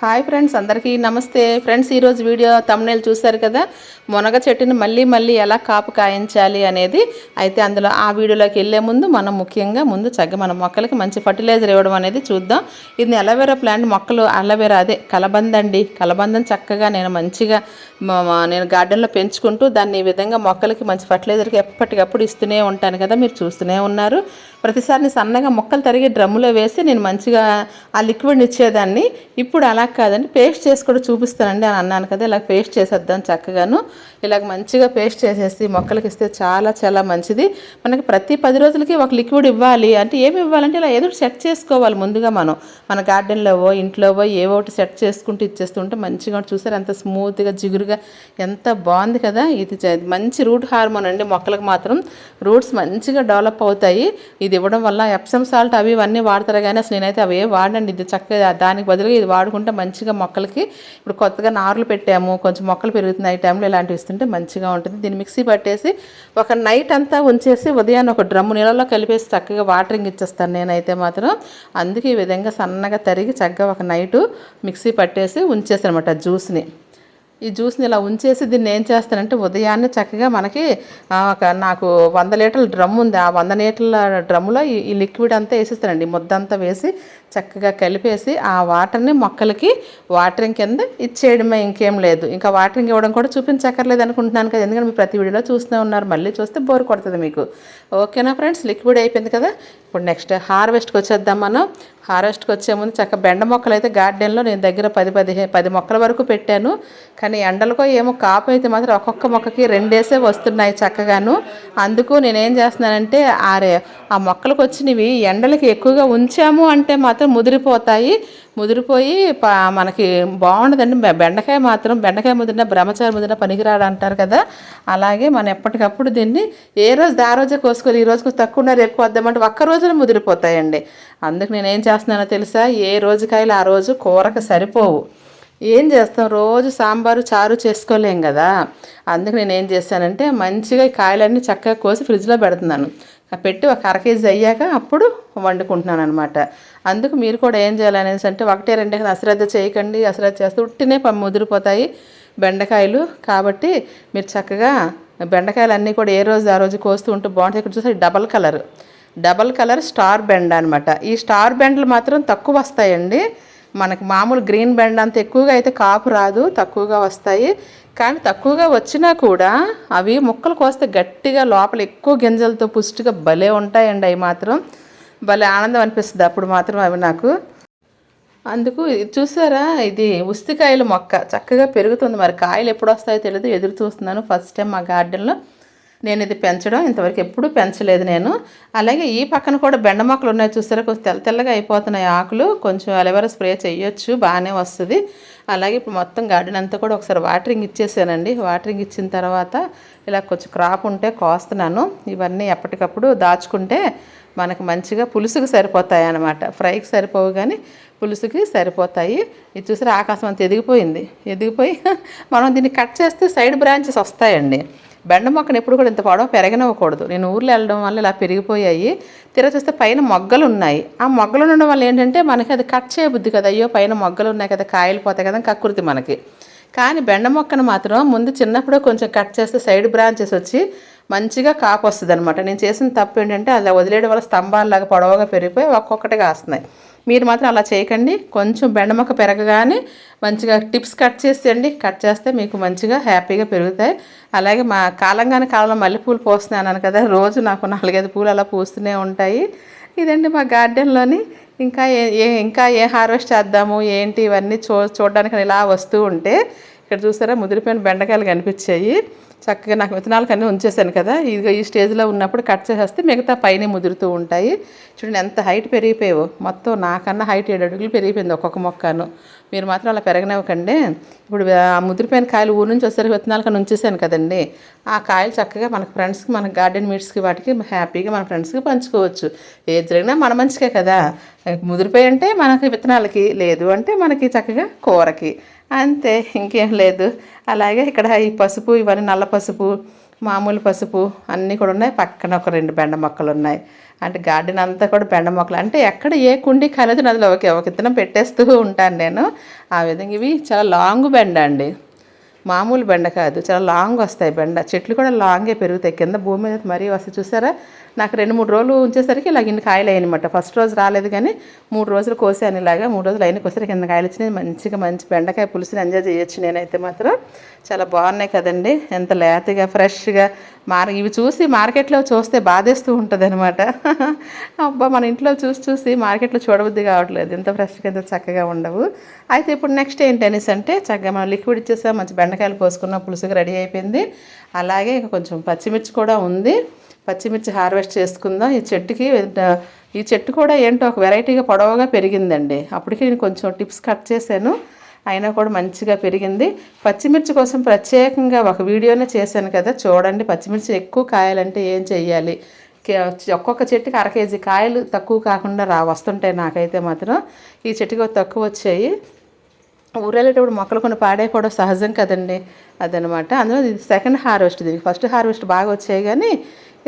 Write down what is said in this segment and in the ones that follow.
Hi friends అందరికీ నమస్తే. Friends ఈరోజు వీడియో తమ్నేలు చూశారు కదా? మునగ చెట్టుని మళ్ళీ మళ్ళీ ఎలా కాపు కాయించాలి అనేది అయితే అందులో ఆ వీడియోలోకి వెళ్ళే ముందు మనం ముఖ్యంగా ముందు చక్కగా మన మొక్కలకి మంచి ఫర్టిలైజర్ ఇవ్వడం అనేది చూద్దాం. ఇది అలవేరా ప్లాంట్ మొక్కలు అలవేరా అదే కలబంద అండి. కలబందం చక్కగా నేను మంచిగా నేను గార్డెన్లో పెంచుకుంటూ దాన్ని ఈ విధంగా మొక్కలకి మంచి ఫర్టిలైజర్కి ఎప్పటికప్పుడు ఇస్తూనే ఉంటాను కదా మీరు చూస్తూనే ఉన్నారు. ప్రతిసారి సన్నగా మొక్కలు తరిగి డ్రమ్ములో వేసి నేను మంచిగా ఆ లిక్విడ్ ఇచ్చేదాన్ని. ఇప్పుడు అలా కాదండి పేస్ట్ చేసి కూడా చూపిస్తానండి అని అన్నాను కదా ఇలా పేస్ట్ చేసేద్దాం చక్కగాను. ఇలాగ మంచిగా పేస్ట్ చేసేసి మొక్కలకి ఇస్తే చాలా చాలా మంచిది. మనకి ప్రతి పది రోజులకి ఒక లిక్విడ్ ఇవ్వాలి. అంటే ఏమి ఇవ్వాలంటే ఇలా ఏదో సెట్ చేసుకోవాలి ముందుగా మనం. మన గార్డెన్లోవో ఇంట్లోవో ఏవో ఒకటి సెట్ చేసుకుంటూ ఇచ్చేస్తుంటే మంచిగా చూసారు ఎంత స్మూత్గా జిగురుగా ఎంత బాగుంది కదా. ఇది మంచి రూట్ హార్మోన్ అండి మొక్కలకు మాత్రం. రూట్స్ మంచిగా డెవలప్ అవుతాయి. ఇది ఇవ్వడం వల్ల ఎప్సమ్ సాల్ట్ అవి ఇవన్నీ వాడతారు కానీ అసలు నేనైతే అవే వాడండి ఇది చక్కగా దానికి బదులుగా ఇది వాడుకుంటే మంచిగా మొక్కలకి. ఇప్పుడు కొత్తగా నారులు పెట్టాము. కొంచెం మొక్కలు పెరుగుతున్నాయి ఈ టైంలో ఇలాంటివి చేసుకుంటే మంచిగా ఉంటుంది. దీన్ని మిక్సీ పట్టేసి ఒక నైట్ అంతా ఉంచేసి ఉదయాన్నే ఒక డ్రమ్ము నీళ్ళలో కలిపేసి చక్కగా వాటరింగ్ ఇచ్చేస్తాను నేనైతే మాత్రం. అందుకే ఈ విధంగా సన్నగా తరిగి చక్కగా ఒక నైటు మిక్సీ పట్టేసి ఉంచేసాను అనమాట జ్యూస్ని. ఈ జ్యూస్ని ఇలా ఉంచేసి దీన్ని ఏం చేస్తానంటే ఉదయాన్నే చక్కగా మనకి ఒక నాకు వంద లీటర్ల డ్రమ్ ఉంది. ఆ వంద లీటర్ల డ్రమ్ములో ఈ ఈ లిక్విడ్ అంతా వేసేస్తానండి. ముద్ద అంతా వేసి చక్కగా కలిపేసి ఆ వాటర్ని మొక్కలకి వాటరింగ్ కింద ఇచ్చేయడమే ఇంకేం లేదు. ఇంకా వాటరింగ్ ఇవ్వడం కూడా చూపించక్కర్లేదు అనుకుంటున్నాను కదా. ఎందుకంటే మీరు ప్రతి వీడియోలో చూస్తూనే ఉన్నారు. మళ్ళీ చూస్తే బోర్ కొడుతుంది మీకు. ఓకేనా ఫ్రెండ్స్? లిక్విడ్ అయిపోయింది కదా. ఇప్పుడు నెక్స్ట్ హార్వెస్ట్కి వచ్చేద్దాం మనం. హార్వెస్ట్కి వచ్చే ముందు చక్క బెండ మొక్కలు అయితే గార్డెన్లో నేను దగ్గర పది పదిహే పది మొక్కల వరకు పెట్టాను. కానీ ఎండలకో ఏమో కాపు అయితే మాత్రం ఒక్కొక్క మొక్కకి రెండేసే వస్తున్నాయి చక్కగాను. అందుకు నేనేం చేస్తున్నానంటే ఆరే ఆ మొక్కలకు వచ్చినవి ఎండలకి ఎక్కువగా ఉంచాము అంటే మాత్రం ముదిరిపోతాయి. ముదిరిపోయి మనకి బాగుండదండి. బెండకాయ మాత్రం బెండకాయ ముదిరిన బ్రహ్మచారి ముదిరిన పనికిరాడు అంటారు కదా. అలాగే మనం ఎప్పటికప్పుడు దీన్ని ఏ రోజు ఆ రోజే కోసుకోవాలి ఈ రోజుకు తక్కువ రేపు వద్దామంటే ఒక్క రోజున ముదిరిపోతాయండి. అందుకు నేను ఏం చేస్తున్నానో తెలుసా? ఏ రోజు కాయలు ఆ రోజు కూరకు సరిపోవు. ఏం చేస్తాం? రోజు సాంబారు చారు చేసుకోలేం కదా. అందుకు నేను ఏం చేస్తానంటే మంచిగా ఈ కాయలన్నీ చక్కగా కోసి ఫ్రిడ్జ్లో పెడుతున్నాను. పెట్టి ఒక అర కేజీ అయ్యాక అప్పుడు వండుకుంటున్నాను అనమాట అందుకు మీరు కూడా ఏం చేయాలనేసి అంటే ఒకటే రెండే అశ్రద్ధ చేయకండి అశ్రద్ధ చేస్తే ఉట్టినే ముదిరిపోతాయి బెండకాయలు. కాబట్టి మీరు చక్కగా బెండకాయలు అన్నీ కూడా ఏ రోజు ఆ రోజు కోస్తూ ఉంటే బాగుంటాయి. ఇక్కడ చూస్తే double colour. Double colour star bend అనమాట ఈ స్టార్ బెండ్లు మాత్రం తక్కువ వస్తాయండి. మనకు మామూలు గ్రీన్ బెండ్ అంత ఎక్కువగా అయితే కాపు రాదు తక్కువగా వస్తాయి. కానీ తక్కువగా వచ్చినా కూడా అవి ముక్కలు కోస్తే గట్టిగా లోపల ఎక్కువ గింజలతో పుష్టిగా భలే ఉంటాయండి అవి మాత్రం. భలే ఆనందం అనిపిస్తుంది అప్పుడు మాత్రం అవి నాకు. అందుకు ఇది చూసారా? ఇది ఉస్తికాయల మొక్క. చక్కగా పెరుగుతుంది. మరి కాయలు ఎప్పుడు వస్తాయో తెలియదు ఎదురు చూస్తున్నాను. ఫస్ట్ టైం మా గార్డెన్లో నేను ఇది పెంచడం ఇంతవరకు ఎప్పుడూ పెంచలేదు నేను. అలాగే ఈ పక్కన కూడా బెండ మొక్కలు ఉన్నాయి చూసారా? కొంచెం తెల్ల తెల్లగా అయిపోతున్నాయి ఆకులు. కొంచెం అలవేరా స్ప్రే చేయొచ్చు బాగానే వస్తుంది. అలాగే ఇప్పుడు మొత్తం గార్డెన్ అంతా కూడా ఒకసారి వాటరింగ్ ఇచ్చేసానండి. వాటరింగ్ ఇచ్చిన తర్వాత ఇలా కొంచెం క్రాప్ ఉంటే కోస్తున్నాను. ఇవన్నీ ఎప్పటికప్పుడు దాచుకుంటే మనకు మంచిగా పులుసుకు సరిపోతాయి అన్నమాట ఫ్రైకి సరిపోవు కానీ పులుసుకి సరిపోతాయి. ఇది చూసారా? ఆకాశం అంత ఎదిగిపోయింది. ఎదిగిపోయి మనం దీన్ని కట్ చేస్తే సైడ్ బ్రాంచెస్ వస్తాయండి. బెండ మొక్కను ఎప్పుడు కూడా ఇంత పొడవు పెరగనివ్వకూడదు. నేను ఊర్లో వెళ్ళడం వల్ల ఇలా పెరిగిపోయాయి. తీరా చూస్తే పైన మొగ్గలు ఉన్నాయి ఆ మొగ్గలు ఉండడం వల్ల ఏంటంటే మనకి అది కట్ చేయబుద్ది కదా. అయ్యో పైన మొగ్గలు ఉన్నాయి కదా కాయలు పోతాయి కదా కక్కుర్తి మనకి. కానీ బెండ మొక్కను మాత్రం ముందు చిన్నప్పుడే కొంచెం కట్ చేస్తే సైడ్ బ్రాంచెస్ వచ్చి మంచిగా కాపు వస్తుంది అనమాట నేను చేసిన తప్పు ఏంటంటే అలా వదిలేయడం వల్ల స్తంభాలలాగా పొడవుగా పెరిగిపోయి ఒక్కొక్కటిగా వస్తున్నాయి. మీరు మాత్రం అలా చేయకండి. కొంచెం బెండమక్క పెరగగానే మంచిగా టిప్స్ కట్ చేసేయండి కట్ చేస్తే మీకు మంచిగా హ్యాపీగా పెరుగుతాయి. అలాగే మా కాలంగానే కాలంలో మల్లెపూలు పోస్తున్నాను కదా రోజు నాకు నాలుగైదు పూలు అలా పూస్తూనే ఉంటాయి. ఇదండి మా గార్డెన్లోని ఇంకా ఏ ఏ- ఇంకా ఏ హార్వెస్ట్ చేద్దాము ఏంటి ఇవన్నీ చూ చూడడానికి ఇలా వస్తూ ఉంటే ఇక్కడ చూసారా? ముదిరిపోయిన బెండకాయలు కనిపించాయి. చక్కగా నాకు విత్తనాలు కన్నీ ఉంచేసాను కదా. ఇదిగో ఈ స్టేజ్లో ఉన్నప్పుడు కట్ చేసేస్తే మిగతా పైన ముదురుతూ ఉంటాయి. చూడండి ఎంత హైట్ పెరిగిపోయావు. మొత్తం నాకన్నా హైట్ ఏడు అడుగులు పెరిగిపోయింది ఒక్కొక్క మొక్కను. మీరు మాత్రం అలా పెరగనివ్వకండి. ఇప్పుడు ఆ ముదిరిపోయిన కాయలు ఊరు నుంచి వచ్చేసరికి విత్తనాలు కన్నా ఉంచేసాను కదండి. ఆ కాయలు చక్కగా మన ఫ్రెండ్స్కి మన గార్డెన్ మీట్స్కి వాటికి హ్యాపీగా మన ఫ్రెండ్స్కి పంచుకోవచ్చు. ఏది జరిగినా మన మంచికే కదా. ముదిరిపోయి అంటే మనకి విత్తనాలకి లేదు అంటే మనకి చక్కగా కూరకి. అంతే ఇంకేం లేదు. అలాగే ఇక్కడ ఈ పసుపు ఇవన్నీ నల్ల పసుపు మామూలు పసుపు అన్నీ కూడా ఉన్నాయి. పక్కన ఒక రెండు బెండ మొక్కలు ఉన్నాయి. అంటే గార్డెన్ అంతా కూడా బెండ మొక్కలు. అంటే ఎక్కడ ఏ కుండీ కలదు నదిలో ఒక ఒక ఇత్తనం పెట్టేస్తూ ఉంటాను నేను. ఆ విధంగా ఇవి చాలా లాంగ్ బెండ అండి. మామూలు బెండ కాదు చాలా లాంగ్ వస్తాయి బెండ. చెట్లు కూడా లాంగే పెరుగుతాయి. కింద భూమి మీద మరీ వస్తాయి చూసారా? నాకు రెండు మూడు రోజులు ఉంచేసరికి ఇలా ఇన్ని కాయలు అయ్యాయనమాట ఫస్ట్ రోజు రాలేదు కానీ మూడు రోజులు కోసాను ఇలాగా. మూడు రోజులు అయిన కోసరికి కింద కాయలు వచ్చినాయి. మంచిగా మంచి బెండకాయ పులుసుని ఎంజాయ్ చేయొచ్చు నేనైతే మాత్రం. చాలా బాగున్నాయి కదండి. ఎంత లేతగా ఫ్రెష్గా మార్ ఇవి చూసి మార్కెట్లో చూస్తే బాధేస్తూ ఉంటుంది అనమాట అబ్బా మన ఇంట్లో చూసి చూసి మార్కెట్లో చూడబుద్ధి కావట్లేదు. ఎంత ఫ్రెష్గా ఎంత చక్కగా ఉండవు. అయితే ఇప్పుడు నెక్స్ట్ ఏంటి అనేసి అంటే చక్కగా మనం లిక్విడ్ ఇచ్చేసాం. మంచి బెండకాయలు కోసుకున్న. పులుసుగా రెడీ అయిపోయింది. అలాగే ఇంకా కొంచెం పచ్చిమిర్చి కూడా ఉంది. పచ్చిమిర్చి హార్వెస్ట్ చేసుకుందాం. ఈ చెట్టుకి ఈ చెట్టు కూడా ఏంటో ఒక వెరైటీగా పొడవుగా పెరిగిందండి. అప్పటికి నేను కొంచెం టిప్స్ కట్ చేశాను. అయినా కూడా మంచిగా పెరిగింది. పచ్చిమిర్చి కోసం ప్రత్యేకంగా ఒక వీడియోనే చేశాను కదా. చూడండి పచ్చిమిర్చి ఎక్కువ కాయాలంటే ఏం చెయ్యాలి? ఒక్కొక్క చెట్టుకి అర కేజీ కాయలు తక్కువ కాకుండా రా వస్తుంటాయి నాకైతే మాత్రం. ఈ చెట్టుకి తక్కువ వచ్చాయి. ఊరెళ్ళేటప్పుడు మొక్కలు కొన్ని పాడైపోవడం సహజం కదండి. అదనమాట. అందులో ఇది సెకండ్ హార్వెస్ట్ ఇది ఫస్ట్ హార్వెస్ట్ బాగా వచ్చాయి కానీ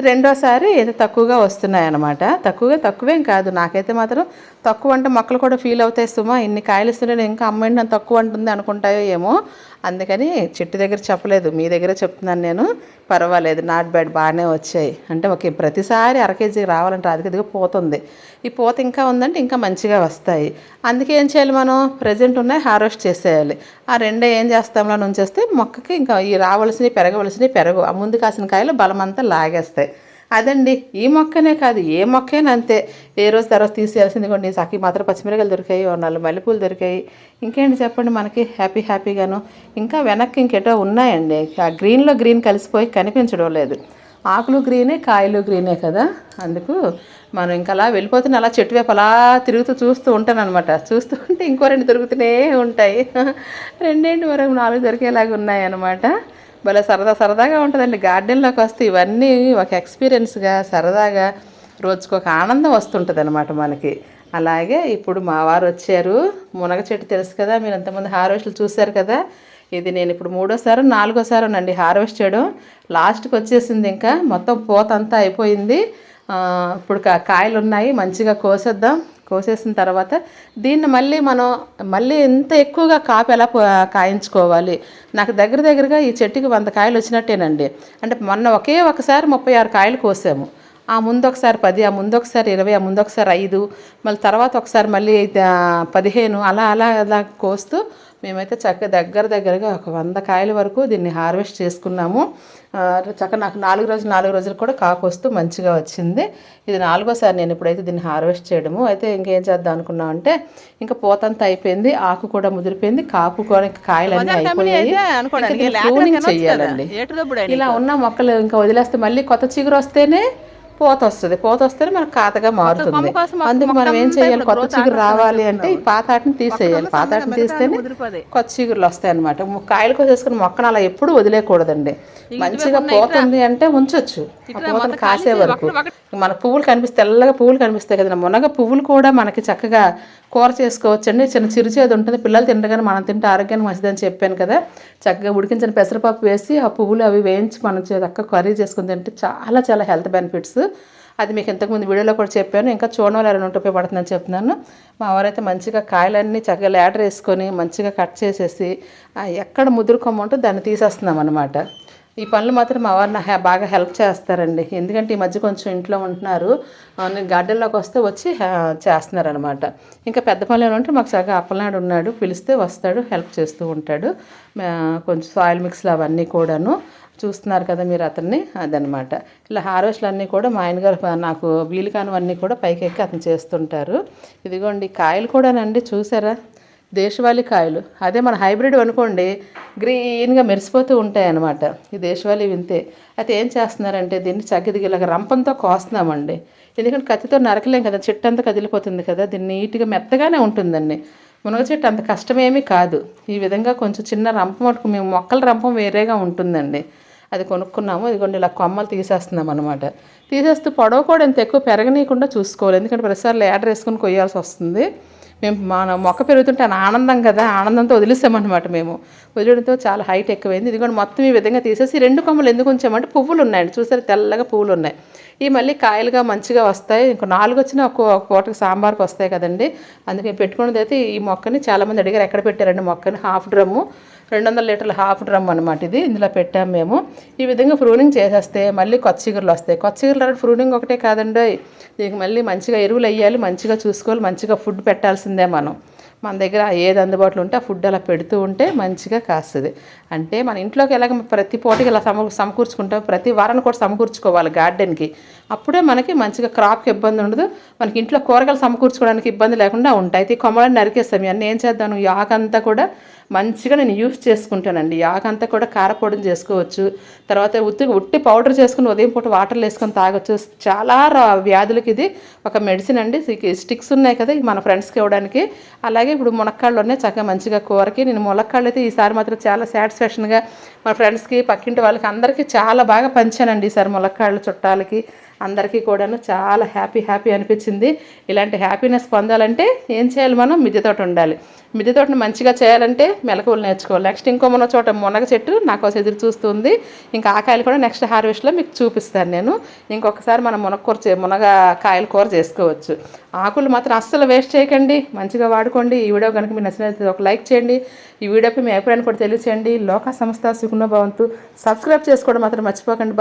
రెండోసారి ఏదో తక్కువగా వస్తున్నాయి అనమాట తక్కువగా తక్కువేం కాదు. నాకైతే మాత్రం తక్కువ అంటే మొక్కలు కూడా ఫీల్ అవుతాయి సుమా. ఇన్ని కాయలు ఇస్తుంటే ఇంకా అమ్మాయి నన్ను తక్కువ అంటుంది అనుకుంటాయో ఏమో. అందుకని చెట్టు దగ్గర చెప్పలేదు. మీ దగ్గరే చెప్తున్నాను నేను. పర్వాలేదు. Not bad. బాగానే వచ్చాయి. అంటే ఒక ప్రతిసారి అర కేజీ రావాలంటే అది దిగ పోతుంది. ఈ పోత ఇంకా ఉందంటే ఇంకా మంచిగా వస్తాయి. అందుకే ఏం చేయాలి మనం? ప్రజెంట్ ఉన్నాయి. హార్వెస్ట్ చేసేయాలి. ఆ రెండే ఏం చేస్తాంలో ఉంచేస్తే మొక్కకి ఇంకా ఈ రావలసినవి పెరగవలసినవి పెరగవు ఆ ముందు కాసిన కాయలు బలమంతా లాగేస్తాయి. అదండి ఈ మొక్కనే కాదు ఏ మొక్కైనా అంతే. ఏ రోజు తర్వాత తీసేయాల్సింది కొన్ని సఖి మాత్రం పచ్చిమిరకాయలు దొరికాయి ఓ నాలుగు మల్లెపూలు దొరికాయి. ఇంకేంటి చెప్పండి మనకి హ్యాపీ హ్యాపీగాను. ఇంకా వెనక్కి ఇంకేటో ఉన్నాయండి. ఆ గ్రీన్లో గ్రీన్ కలిసిపోయి కనిపించడం లేదు. ఆకులు గ్రీనే కాయలు గ్రీనే కదా? అందుకు మనం ఇంకా అలా వెళ్ళిపోతున్న అలా చెట్టు వైపు అలా తిరుగుతూ చూస్తూ ఉంటాను అనమాట చూస్తూ ఉంటే ఇంకో రెండు దొరుకుతూనే ఉంటాయి. రెండేంటి వరకు నాలుగు దొరికేలాగా ఉన్నాయన్నమాట. భలే సరదా సరదాగా ఉంటుందండి. గార్డెన్లోకి వస్తే ఇవన్నీ ఒక ఎక్స్పీరియన్స్గా సరదాగా రోజుకు ఒక ఆనందం వస్తుంటుంది అనమాట మనకి. అలాగే ఇప్పుడు మా వారు వచ్చారు. మునగ చెట్టు తెలుసు కదా మీరు ఎంతమంది హార్వెస్ట్లు చూశారు కదా? ఇది నేను ఇప్పుడు మూడోసారి నాలుగోసారి అండి హార్వెస్ట్ చేయడం. లాస్ట్కి వచ్చేసింది ఇంకా. మొత్తం పూత అంతా అయిపోయింది ఇప్పుడు కాయలు ఉన్నాయి మంచిగా కోసేద్దాం. కోసేసిన తర్వాత దీన్ని మళ్ళీ మనం మళ్ళీ ఎంత ఎక్కువగా కాపు ఎలా కాయించుకోవాలి? నాకు దగ్గర దగ్గరగా ఈ చెట్టుకి వంద కాయలు వచ్చినట్టేనండి. అంటే మొన్న ఒకే ఒకసారి ముప్పై ఆరు కాయలు కోసాము. ఆ ముందు ఒకసారి పది ఆ ముందు ఒకసారి ఇరవై ఆ ముందు ఒకసారి ఐదు మళ్ళీ తర్వాత ఒకసారి మళ్ళీ పదిహేను అలా అలా అలా కోస్తూ మేమైతే చక్కగా దగ్గర దగ్గరగా ఒక వంద కాయల వరకు దీన్ని హార్వెస్ట్ చేసుకున్నాము. ఆ, చక్కగా నాకు నాలుగు రోజులు నాలుగు రోజులు కూడా కాపు వస్తూ మంచిగా వచ్చింది. ఇది నాలుగోసారి నేను ఇప్పుడైతే దీన్ని హార్వెస్ట్ చేయడము. అయితే ఇంకేం చేద్దాం అనుకున్నాం అంటే ఇంకా పోతంతా అయిపోయింది ఆకు కూడా ముదిరిపోయింది కాపు కూడా ఇంకా కాయలన్నీ అయిపోయాయి. చెయ్యాలండి ఇలా ఉన్న మొక్కలు ఇంకా వదిలేస్తే మళ్ళీ కొత్త చిగురు వస్తేనే పోత వస్తుంది పోత వస్తేనే మనకు కాతగా మారుతుంది అందుకు మనం ఏం చేయాలి? కొత్త చిగురు రావాలి అంటే ఈ పాత ఆటని తీసేయాలి పాత ఆటని తీస్తేనే కొత్త చిగురులు వస్తాయి అనమాట కాయలు కోసేసుకుని మొక్కను అలా ఎప్పుడు వదిలేయకూడదండి మంచిగా పోతుంది అంటే ఉంచొచ్చు. పోతను కాసే వరకు. మన పువ్వులు కనిపిస్తే తెల్లగా పువ్వులు కనిపిస్తాయి కదా మునగ పువ్వులు కూడా మనకి చక్కగా కూర చేసుకోవచ్చండి. చిన్న చిరుచేది ఉంటుంది. పిల్లలు తింటగానే మనం తింటే ఆరోగ్యానికి మంచిదని చెప్పాను కదా. చక్కగా ఉడికించిన పెసరపప్పు వేసి ఆ పువ్వులు అవి వేయించి మనం చక్కగా కర్రీ చేసుకుని తింటే చాలా చాలా హెల్త్ బెనిఫిట్స్. అది మీకు ఇంతకుముందు వీడియోలో కూడా చెప్పాను. ఇంకా చూడడం వల్ల ఎవరైనా ఉంటే ఉపయోగపడుతుందని చెప్తున్నాను. మా వారైతే మంచిగా కాయలన్నీ చక్కగా లేటర్ వేసుకొని మంచిగా కట్ చేసేసి ఎక్కడ ముదురుకొమ్మ ఉంటే దాన్ని తీసేస్తున్నాం అనమాట ఈ పనులు మాత్రం మా వారు నాకు బాగా హెల్ప్ చేస్తారండి. ఎందుకంటే ఈ మధ్య కొంచెం ఇంట్లో ఉంటున్నారు. గార్డెన్లోకి వస్తే వచ్చి చేస్తున్నారు అనమాట ఇంకా పెద్ద పనులు ఉంటే మాకు చక్కగా అప్పలనాడు ఉన్నాడు. పిలిస్తే వస్తాడు హెల్ప్ చేస్తూ ఉంటాడు. కొంచెం సాయిల్ మిక్స్లు అవన్నీ కూడాను చూస్తున్నారు కదా మీరు అతన్ని అదనమాట. ఇలా హార్వెస్ట్లు అన్నీ కూడా మా ఆయన గారు నాకు వీలు కానివన్నీ కూడా పైకి ఎక్కి అతను చేస్తుంటారు. ఇదిగోండి కాయలు కూడానండి చూసారా? దేశవాళీ కాయలు. అదే మన హైబ్రిడ్ అనుకోండి గ్రీన్గా మెరిసిపోతూ ఉంటాయి అన్నమాట ఈ దేశవాళీ వింతే. అయితే ఏం చేస్తున్నారంటే దీన్ని చక్కదిగి ఇలాగ రంపంతో కోస్తున్నామండి. ఎందుకంటే కత్తితో నరకలేం కదా చెట్టు అంతా కదిలిపోతుంది కదా దీన్ని నీట్గా మెత్తగానే ఉంటుందండి. మునగ చెట్టు అంత కష్టమేమీ కాదు. ఈ విధంగా కొంచెం చిన్న రంపం మటుకు మేము మొక్కల రంపం వేరేగా ఉంటుందండి. అది కొనుక్కున్నాము ఇదిగోండి ఇలా కొమ్మలు తీసేస్తున్నాం అనమాట తీసేస్తూ పొడవు కూడా ఇంత ఎక్కువ పెరగనీయకుండా చూసుకోవాలి. ఎందుకంటే ప్రతిసారి లేడర్ వేసుకొని కొయ్యాల్సి వస్తుంది. మేము మన మొక్క పెరుగుతుంటే ఆనందం కదా ఆనందంతో వదిలేసామన్నమాట మేము. వదిలడంతో చాలా హైట్ ఎక్కువైంది. ఇది కూడా మొత్తం ఈ విధంగా తీసేసి రెండు కొమ్మలు ఎందుకు ఉంచామంటే పువ్వులు ఉన్నాయండి చూసారు తెల్లగా పువ్వులు ఉన్నాయి ఈ మళ్ళీ కాయలుగా మంచిగా వస్తాయి. ఇంకో నాలుగు వచ్చినా ఒక పూటకి సాంబార్కి వస్తాయి కదండి. అందుకే పెట్టుకున్నది అయితే ఈ మొక్కని చాలామంది అడిగారు ఎక్కడ పెట్టారండి మొక్కని? Half drum. రెండు వందల లీటర్ల హాఫ్ డ్రమ్ అనమాట ఇది. ఇందులో పెట్టాము మేము. ఈ విధంగా ప్రూనింగ్ చేసేస్తే మళ్ళీ కొత్త చిగురులు వస్తాయి. కొత్త చిగురులు అంటే ప్రూనింగ్ ఒకటే కాదండి. దీనికి మళ్ళీ మంచిగా ఎరువులు వేయాలి మంచిగా చూసుకోవాలి మంచిగా ఫుడ్ పెట్టాల్సిందే మనం. మన దగ్గర ఏది అందుబాటులో ఉంటే ఆ ఫుడ్ అలా పెడుతూ ఉంటే మంచిగా కాస్తుంది. అంటే మన ఇంట్లోకి ఎలాగ ప్రతి పూటకి ఇలా సమ సమకూర్చుకుంటాం. ప్రతి వారాన్ని కూడా సమకూర్చుకోవాలి గార్డెన్కి. అప్పుడే మనకి మంచిగా క్రాప్కి ఇబ్బంది ఉండదు. మనకి ఇంట్లో కూరగాయలు సమకూర్చుకోవడానికి ఇబ్బంది లేకుండా ఉంటాయి. అయితే ఈ కొమ్మలని నరికేస్తాం. ఇవన్నీ ఏం చేద్దాం? ఈ ఆకంతా కూడా మంచిగా నేను యూస్ చేసుకుంటానండి. యాగంతా కూడా కారపొడిని చేసుకోవచ్చు. తర్వాత ఉత్తి ఉట్టి పౌడర్ చేసుకుని ఉదయం పూట వాటర్లో వేసుకొని తాగొచ్చు. చాలా వ్యాధులకి ఇది ఒక మెడిసిన్ అండి. స్టిక్స్ ఉన్నాయి కదా మన ఫ్రెండ్స్కి ఇవ్వడానికి. అలాగే ఇప్పుడు మునక్కాళ్ళు ఉన్నాయి చక్కగా మంచిగా కూరకి. నేను మునక్కాళ్ళు అయితే ఈసారి మాత్రం చాలా సాటిస్ఫాక్షన్గా మన ఫ్రెండ్స్కి పక్కింటి వాళ్ళకి అందరికీ చాలా బాగా పంచానండి ఈసారి ములక్కాళ్ళు చుట్టాలకి. అందరికీ కూడాను చాలా హ్యాపీ హ్యాపీ అనిపించింది. ఇలాంటి హ్యాపీనెస్ పొందాలంటే ఏం చేయాలి మనం? మిద్దె తోట ఉండాలి. మిద్దె తోటను మంచిగా చేయాలంటే మెలకువలు నేర్చుకోవాలి. నెక్స్ట్ ఇంకో మన చోట మునగ చెట్టు నాకు ఎదురు చూస్తుంది. ఇంకా ఆ కాయలు కూడా నెక్స్ట్ హార్వెస్ట్లో మీకు చూపిస్తాను నేను. ఇంకొకసారి మనం మునగ కూర చే మునగ కాయల కూర చేసుకోవచ్చు. ఆకులు మాత్రం అస్సలు వేస్ట్ చేయకండి. మంచిగా వాడుకోండి. ఈ వీడియో కనుక మీకు నచ్చినట్లయితే ఒక లైక్ చేయండి. ఈ వీడియోపై మీ అభిప్రాయాన్ని కూడా తెలియచేయండి. లోక సంస్థ సుఖనభవంతు సబ్స్క్రైబ్ చేసుకోవడం మాత్రం మర్చిపోకండి.